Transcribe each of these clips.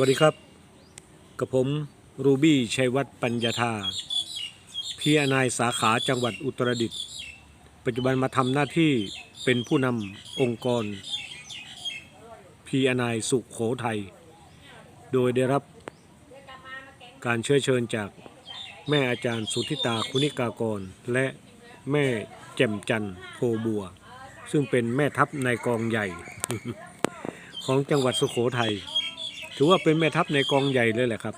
วัสดีครับ กับผมรูบี้ชัยวัฒน์ปัญญาธาพี่อนายสาขาจังหวัดอุตรดิตถ์ปัจจุบันมาทำหน้าที่เป็นผู้นำองค์กร พี่อนายสุขโขทัย โดยได้รับการเชื้อเชิญจากแม่อาจารย์สุธิตาคุณิกากร และแม่แจ่มจันทร์โพบัว ซึ่งเป็นแม่ทัพในกองใหญ่ ของจังหวัดสุโขทัย ถือว่าเป็นแม่ทัพในกองใหญ่เลยแหละครับ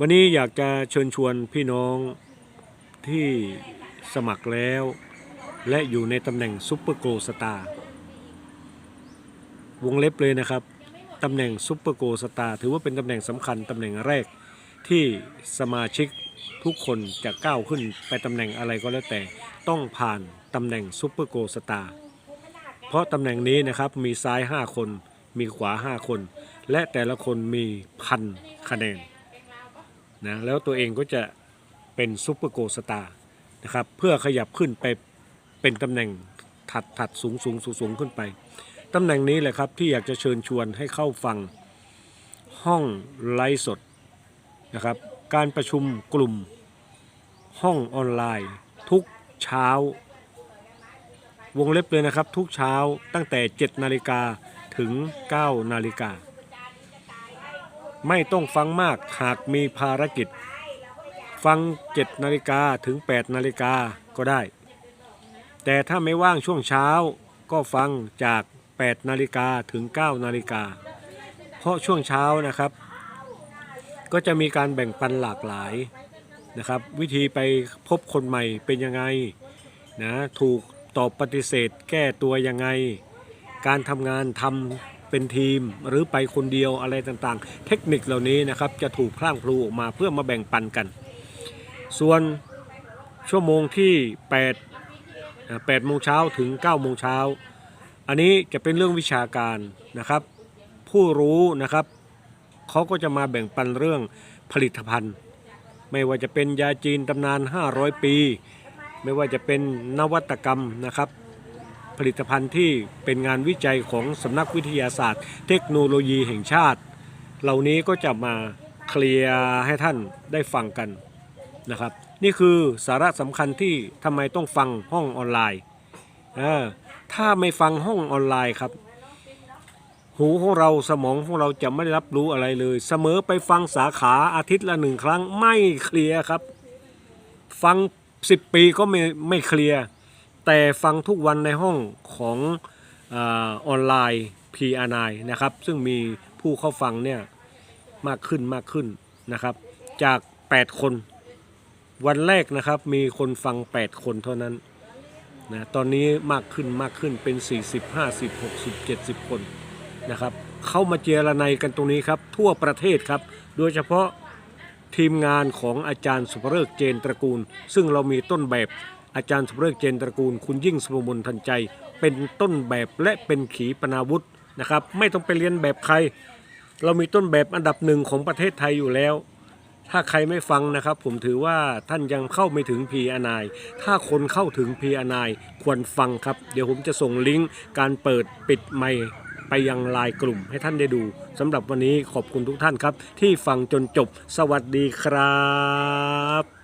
วันนี้อยากจะเชิญชวนพี่น้องที่สมัครแล้ว และอยู่ในตำแหน่งซุปเปอร์โกลสตาร์วงเล็บเลยนะครับตำแหน่งซุปเปอร์โกลสตาร์ถือว่าเป็นตำแหน่งสำคัญตำแหน่งแรกที่สมาชิกทุกคนจะก้าวขึ้นไปตำแหน่งอะไรก็แล้วแต่ต้องผ่านตำแหน่งซุปเปอร์โกลสตาร์เพราะตำแหน่งนี้นะครับมีซ้าย 5 คน มีขวา 5 คน และแต่ละคนมีพันคะแนนนะแล้วตัวเองก็จะเป็นซุปเปอร์โกสตาร์นะครับเพื่อขยับขึ้นไปเป็นตำแหน่งถัดถัดสูงสูงสูงสูงขึ้นไปตำแหน่งนี้แหละครับที่อยากจะเชิญชวนให้เข้าฟังห้องไลฟ์สดนะครับการประชุมกลุ่มห้องออนไลน์ ทุกเช้า วงเล็บเลยนะครับ ทุกเช้าตั้งแต่ 7 นาฬิกาถึง 9 นาฬิกา ไม่ต้องฟังมากหากมีภารกิจ ฟัง 7 นาฬิกาถึง 8 นาฬิกาก็ได้ แต่ถ้าไม่ว่างช่วงเช้าก็ฟังจาก 8 นาฬิกาถึง 9 นาฬิกา เพราะช่วงเช้านะครับ ก็จะมีการแบ่งปันหลากหลายนะครับ วิธีไปพบคนใหม่เป็นยังไงนะถูกตอบปฏิเสธแก้ตัวยังไง การทำงานทำ เป็นทีมหรือไปคนเดียวอะไรต่างๆ เทคนิคเหล่านี้นะครับจะถูกพร่างพลูออกมาเพื่อมาแบ่งปันกัน ส่วนชั่วโมงที่ 8 8โมงเช้าถึง9โมงเช้าอันนี้จะเป็นเรื่องวิชาการนะครับ ผู้รู้นะครับเขาก็จะมาแบ่งปันเรื่องผลิตภัณฑ์ ไม่ว่าจะเป็นยาจีนตำนาน 500 ปี ไม่ว่าจะเป็นนวัตกรรมนะครับ ผลิตภัณฑ์ที่เป็นงานวิจัยของสำนักวิทยาศาสตร์ เทคโนโลยีแห่งชาติ เหล่านี้ก็จะมาเคลียร์ให้ท่านได้ฟังกันนะครับ นี่คือสาระสำคัญที่ทำไมต้องฟังห้องออนไลน์ถ้าไม่ฟังห้องออนไลน์ครับ หูของเราสมองของเราจะไม่ได้รับรู้อะไรเลย เสมอไปฟังสาขาอาทิตย์ละหนึ่งครั้งไม่เคลียร์ครับ ฟัง 10 ปีก็ไม่ไม่เคลียร์ แต่ฟังทุกวันในห้องของอออนไลน์ PR9 นะครับ ซึ่งมีผู้เข้าฟังเนี่ยมากขึ้นมากขึ้นนะครับ จาก 8 คน วันแรกนะครับมีคนฟัง 8 คนเท่านั้นนะตอนนี้มากขึ้นมากขึ้นเป็น 40 50 60 70 คนนะครับ เข้ามาเจรไนายกันตรงนี้ครับ ทั่วประเทศครับ โดยเฉพาะทีมงานของอาจารย์สุภเริกเจนตระกูล ซึ่งเรามีต้นแบบ อาจารย์สุภเริกษ์เจนตระกูล คุณยิ่งสมบุญทันใจ เป็นต้นแบบและเป็นขีปนาวุธนะครับ ไม่ต้องไปเรียนแบบใคร เรามีต้นแบบอันดับหนึ่งของประเทศไทยอยู่แล้ว ถ้าใครไม่ฟังนะครับ ผมถือว่าท่านยังเข้าไม่ถึงพีอนายถ้าคนเข้าถึงพีอนายควรฟังครับ เดี๋ยวผมจะส่งลิงก์การเปิดปิดไมค์ไปยังไลน์กลุ่มให้ท่านได้ดูสำหรับวันนี้ขอบคุณทุกท่านครับ ที่ฟังจนจบสวัสดีครับ